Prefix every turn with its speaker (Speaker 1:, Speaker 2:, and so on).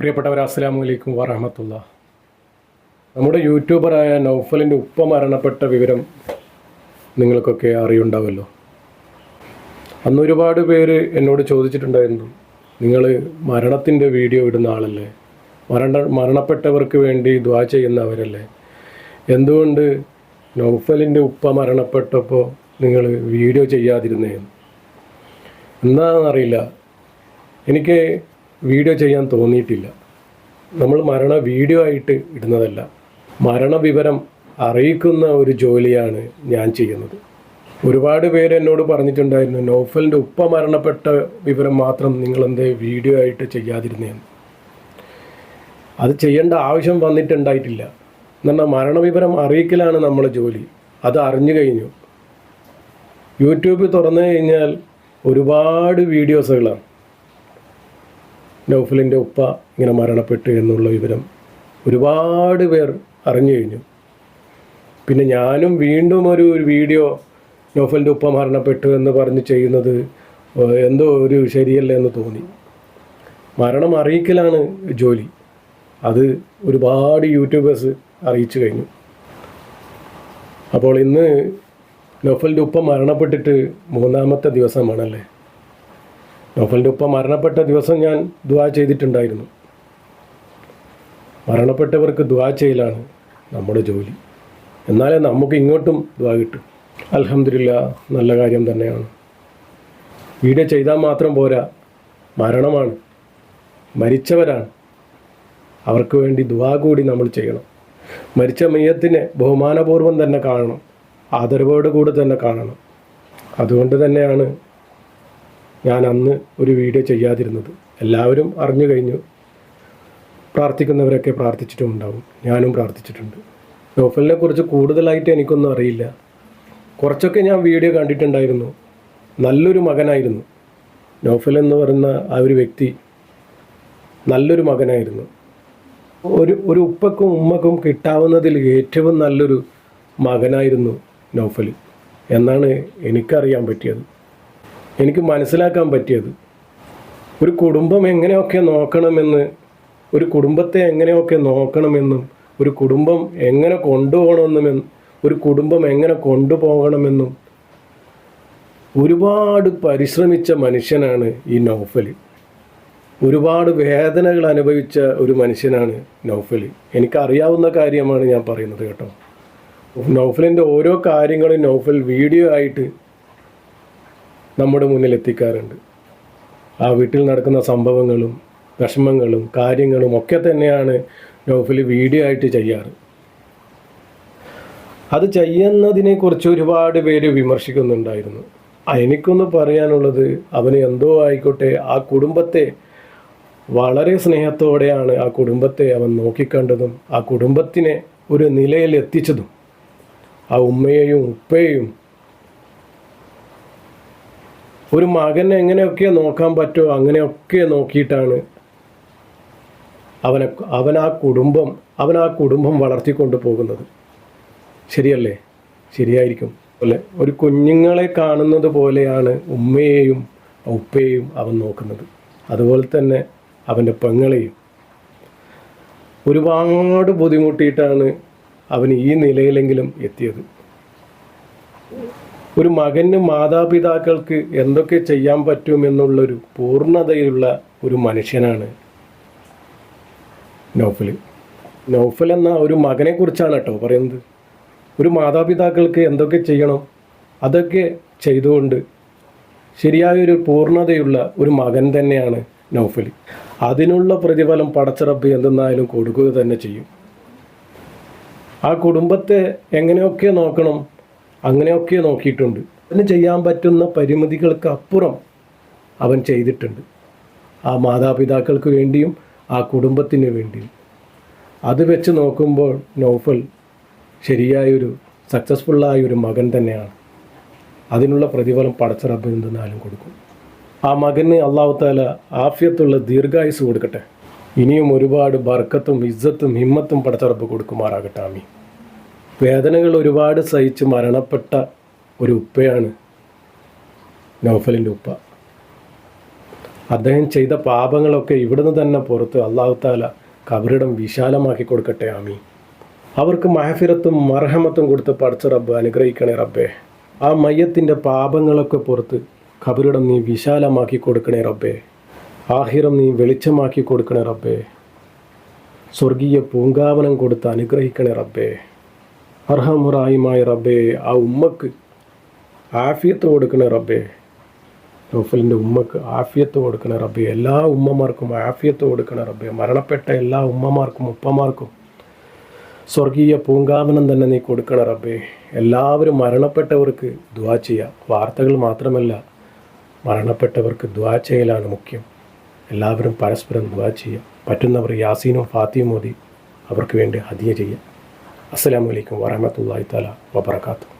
Speaker 1: പ്രിയപ്പെട്ടവർ അസ്സലാമു അലൈക്കും വറഹമത്തുള്ള. നമ്മുടെ യൂട്യൂബറായ നൗഫലിന്റെ ഉപ്പ മരണപ്പെട്ട വിവരം നിങ്ങൾക്കൊക്കെ അറിയുണ്ടാവല്ലോ. അന്ന് ഒരുപാട് പേര് എന്നോട് ചോദിച്ചിട്ടുണ്ടായിരുന്നു നിങ്ങൾ മരണത്തിന്റെ വീഡിയോ ഇടുന്ന ആളല്ലേ? മരണ മരണപ്പെട്ടവർക്ക് വേണ്ടി ദ്വാ ചെയ്യുന്നവരല്ലേ എന്തുകൊണ്ട് നൗഫലിന്റെ ഉപ്പ മരണപ്പെട്ടപ്പോൾ നിങ്ങൾ വീഡിയോ ചെയ്യാതിരുന്നേന്ന് എന്താണെന്നറിയില്ല. എനിക്ക് വീഡിയോ ചെയ്യാൻ തോന്നിയിട്ടില്ല. നമ്മൾ മരണ വീഡിയോ ആയിട്ട് ഇടുന്നതല്ല. മരണ വിവരം അറിയിക്കുന്ന ഒരു ജോലിയാണ് ഞാൻ ചെയ്യുന്നത്. ഒരുപാട് പേര് എന്നോട് പറഞ്ഞിട്ടുണ്ടായിരുന്നു നോഫലിന്റെ ഉപ്പ മരണപ്പെട്ട വിവരം മാത്രം നിങ്ങളെന്തേ വീഡിയോ ആയിട്ട് ചെയ്യാതിരുന്നേന്ന്. അത് ചെയ്യേണ്ട ആവശ്യം വന്നിട്ടുണ്ടായിട്ടില്ല. എന്നാൽ മരണവിവരം അറിയിക്കലാണ് നമ്മളെ ജോലി. അത് അറിഞ്ഞു കഴിഞ്ഞു. യൂട്യൂബ് തുറന്നു കഴിഞ്ഞാൽ ഒരുപാട് വീഡിയോസുകളാണ്. നൗഫലിന്റെ ഉപ്പ ഇങ്ങനെ മരണപ്പെട്ടു എന്നുള്ള വിവരം ഒരുപാട് പേർ അറിഞ്ഞു കഴിഞ്ഞു. പിന്നെ ഞാനും വീണ്ടും ഒരു വീഡിയോ നൗഫലിന്റെ ഉപ്പ മരണപ്പെട്ടു എന്ന് പറഞ്ഞ് ചെയ്യുന്നത് എന്തോ ഒരു ശരിയല്ല എന്ന് തോന്നി. മരണം അറിയിക്കലാണ് ജോലി. അത് ഒരുപാട് യൂട്യൂബേഴ്സ് അറിയിച്ചു കഴിഞ്ഞു. അപ്പോൾ ഇന്ന് നൗഫലിന്റെ ഉപ്പ മരണപ്പെട്ടിട്ട് മൂന്നാമത്തെ ദിവസമാണല്ലേ? നോഫലിന്റെ ഉപ്പ മരണപ്പെട്ട ദിവസം ഞാൻ ദുവാ ചെയ്തിട്ടുണ്ടായിരുന്നു. മരണപ്പെട്ടവർക്ക് ദുവാ ചെയ്യലാണ് നമ്മുടെ ജോലി. എന്നാലേ നമുക്ക് ഇങ്ങോട്ടും ദുവാ കിട്ടും. അലഹമില്ല നല്ല കാര്യം തന്നെയാണ്. വീട് ചെയ്താൽ മാത്രം പോരാ. മരണമാണ്. മരിച്ചവരാണ്. അവർക്ക് വേണ്ടി ദുവാ കൂടി നമ്മൾ ചെയ്യണം. മരിച്ച മെയ്യത്തിനെ ബഹുമാനപൂർവം തന്നെ കാണണം. ആദരവോട് കൂടി തന്നെ കാണണം. അതുകൊണ്ട് തന്നെയാണ് ഞാൻ അന്ന് ഒരു വീഡിയോ ചെയ്യാതിരുന്നത്. എല്ലാവരും അറിഞ്ഞു കഴിഞ്ഞു. പ്രാർത്ഥിക്കുന്നവരൊക്കെ പ്രാർത്ഥിച്ചിട്ടുമുണ്ടാവും ഞാനും പ്രാർത്ഥിച്ചിട്ടുണ്ട്. നോഫലിനെ കുറിച്ച് കൂടുതലായിട്ട് എനിക്കൊന്നും അറിയില്ല. കുറച്ചൊക്കെ ഞാൻ വീഡിയോ കണ്ടിട്ടുണ്ടായിരുന്നു. നല്ലൊരു മകനായിരുന്നു. നോഫൽ എന്ന് പറയുന്ന ആ ഒരു വ്യക്തി നല്ലൊരു മകനായിരുന്നു. ഒരു ഒരു ഉപ്പക്കും ഉമ്മക്കും കിട്ടാവുന്നതിൽ ഏറ്റവും നല്ലൊരു മകനായിരുന്നു നോഫൽ എന്നാണ് എനിക്കറിയാൻ പറ്റിയത്. എനിക്ക് മനസ്സിലാക്കാൻ പറ്റിയത്. ഒരു കുടുംബം എങ്ങനെയൊക്കെ നോക്കണമെന്ന് ഒരു കുടുംബത്തെ എങ്ങനെയൊക്കെ നോക്കണമെന്നും ഒരു കുടുംബം എങ്ങനെ കൊണ്ടുപോകണമെന്നും ഒരു കുടുംബം എങ്ങനെ കൊണ്ടുപോകണമെന്നും ഒരുപാട് പരിശ്രമിച്ച മനുഷ്യനാണ് ഈ നൗഫൽ. ഒരുപാട് വേദനകൾ അനുഭവിച്ച ഒരു മനുഷ്യനാണ് നൗഫൽ. എനിക്കറിയാവുന്ന കാര്യമാണ് ഞാൻ പറയുന്നത് കേട്ടോ. നൗഫലിന്റെ ഓരോ കാര്യങ്ങളും നൗഫൽ വീഡിയോ ആയിട്ട് നമ്മുടെ മുന്നിൽ എത്തിക്കാറുണ്ട്. ആ വീട്ടിൽ നടക്കുന്ന സംഭവങ്ങളും വിഷമങ്ങളും കാര്യങ്ങളും ഒക്കെ തന്നെയാണ് നോഫൽ വീഡിയോ ആയിട്ട് ചെയ്യാറ്. അത് ചെയ്യുന്നതിനെക്കുറിച്ച് ഒരുപാട് പേര് വിമർശിക്കുന്നുണ്ടായിരുന്നു. എനിക്കൊന്ന് പറയാനുള്ളത് അവന് എന്തോ ആയിക്കോട്ടെ ആ കുടുംബത്തെ വളരെ സ്നേഹത്തോടെയാണ് ആ കുടുംബത്തെ അവൻ നോക്കിക്കണ്ടതും ആ കുടുംബത്തിനെ ഒരു നിലയിൽ എത്തിച്ചതും. ആ ഉമ്മയെയും ഉപ്പയെയും ഒരു മകനെ എങ്ങനെയൊക്കെ നോക്കാൻ പറ്റുമോ അങ്ങനെയൊക്കെ നോക്കിയിട്ടാണ് അവനെ അവൻ ആ കുടുംബം അവൻ ആ കുടുംബം വളർത്തിക്കൊണ്ട് പോകുന്നത്. ശരിയല്ലേ? ശരിയായിരിക്കും. അല്ലെ? ഒരു കുഞ്ഞുങ്ങളെ കാണുന്നത് പോലെയാണ് ഉമ്മയെയും ഉപ്പയെയും അവൻ നോക്കുന്നത്. അതുപോലെ തന്നെ അവന്റെ പെങ്ങളെയും. ഒരുപാട് ബുദ്ധിമുട്ടിയിട്ടാണ് അവൻ ഈ നിലയിലെങ്കിലും എത്തിയത്. ഒരു മകന് മാതാപിതാക്കൾക്ക് എന്തൊക്കെ ചെയ്യാൻ പറ്റുമെന്നുള്ളൊരു പൂർണതയുള്ള ഒരു മനുഷ്യനാണ് നൗഫൽ. നൗഫൽ എന്ന ഒരു മകനെ കുറിച്ചാണ് കേട്ടോ പറയുന്നത്. ഒരു മാതാപിതാക്കൾക്ക് എന്തൊക്കെ ചെയ്യണോ അതൊക്കെ ചെയ്തുകൊണ്ട് ശരിയായൊരു പൂർണതയുള്ള ഒരു മകൻ തന്നെയാണ് നൗഫൽ. അതിനുള്ള പ്രതിഫലം പടച്ചിറപ്പ് എന്തെന്നായാലും കൊടുക്കുക തന്നെ ചെയ്യും. ആ കുടുംബത്തെ എങ്ങനെയൊക്കെ നോക്കണം അങ്ങനെയൊക്കെ നോക്കിയിട്ടുണ്ട്. അവന് ചെയ്യാൻ പറ്റുന്ന പരിമിതികൾക്ക് അപ്പുറം അവൻ ചെയ്തിട്ടുണ്ട്. ആ മാതാപിതാക്കൾക്ക് വേണ്ടിയും ആ കുടുംബത്തിന് വേണ്ടിയും. അത് വെച്ച് നോക്കുമ്പോൾ നോഫൽ ശരിയായൊരു സക്സസ്ഫുള്ളായ ഒരു മകൻ തന്നെയാണ്. അതിനുള്ള പ്രതിഫലം പടച്ച എന്തെന്നാലും കൊടുക്കും. ആ മകന് അള്ളാഹു താല ആഫ്യത്തുള്ള ദീർഘായുസ് കൊടുക്കട്ടെ. ഇനിയും ഒരുപാട് ബർക്കത്തും ഇജ്ജത്തും ഹിമ്മത്തും പടച്ചിറപ്പ് കൊടുക്കുമാറാകട്ടെ. ആമീൻ. വേദനകൾ ഒരുപാട് സഹിച്ച് മരണപ്പെട്ട ഒരു ഉപ്പയാണ് നൗഫലിന്റെ ഉപ്പ. അദ്ദേഹം ചെയ്ത പാപങ്ങളൊക്കെ ഇവിടുന്ന് തന്നെ പുറത്ത് അള്ളാഹു താല കബറിടം വിശാലമാക്കി കൊടുക്കട്ടെ ആമി അവർക്ക് മഹഫിറത്തും മർഹമത്തും കൊടുത്ത് പഠിച്ച റബ്ബ് അനുഗ്രഹിക്കണേ റബ്ബേ. ആ മയ്യത്തിന്റെ പാപങ്ങളൊക്കെ പുറത്ത് കബറിടം നീ വിശാലമാക്കി കൊടുക്കണേ റബ്ബേ. ആഹിറം നീ വെളിച്ചമാക്കി കൊടുക്കണേ റബ്ബേ. സ്വർഗീയ പൂങ്കാവനം കൊടുത്ത് അനുഗ്രഹിക്കണേ റബ്ബേ. അർഹമുറായുമായ റബ്ബേ ആ ഉമ്മക്ക് ആഫിയത്ത് കൊടുക്കണ റബ്ബേ. നൗഫലിന്റെ ഉമ്മക്ക് ആഫിയത്ത് കൊടുക്കണ റബ്ബേ. എല്ലാ ഉമ്മമാർക്കും ആഫിയത്ത് കൊടുക്കണ റബ്ബേ. മരണപ്പെട്ട എല്ലാ ഉമ്മമാർക്കും ഉപ്പമാർക്കും സ്വർഗീയ പൂങ്കാവനം തന്നെ നീ കൊടുക്കണ റബ്ബേ. എല്ലാവരും മരണപ്പെട്ടവർക്ക് ദ്വാ ചെയ്യുക വാർത്തകൾ മാത്രമല്ല മരണപ്പെട്ടവർക്ക് ദ്വാ ചെയ്യലാണ് മുഖ്യം. എല്ലാവരും പരസ്പരം ദ്വാ ചെയ്യുക പറ്റുന്നവർ യാസീനും ഫാത്തിയും മോദി അവർക്ക് വേണ്ടി ഹദിയ ചെയ്യുക അസ്സലാമു അലൈക്കും വറഹമത്തല്ലാഹി തല വബറകാതുഹു.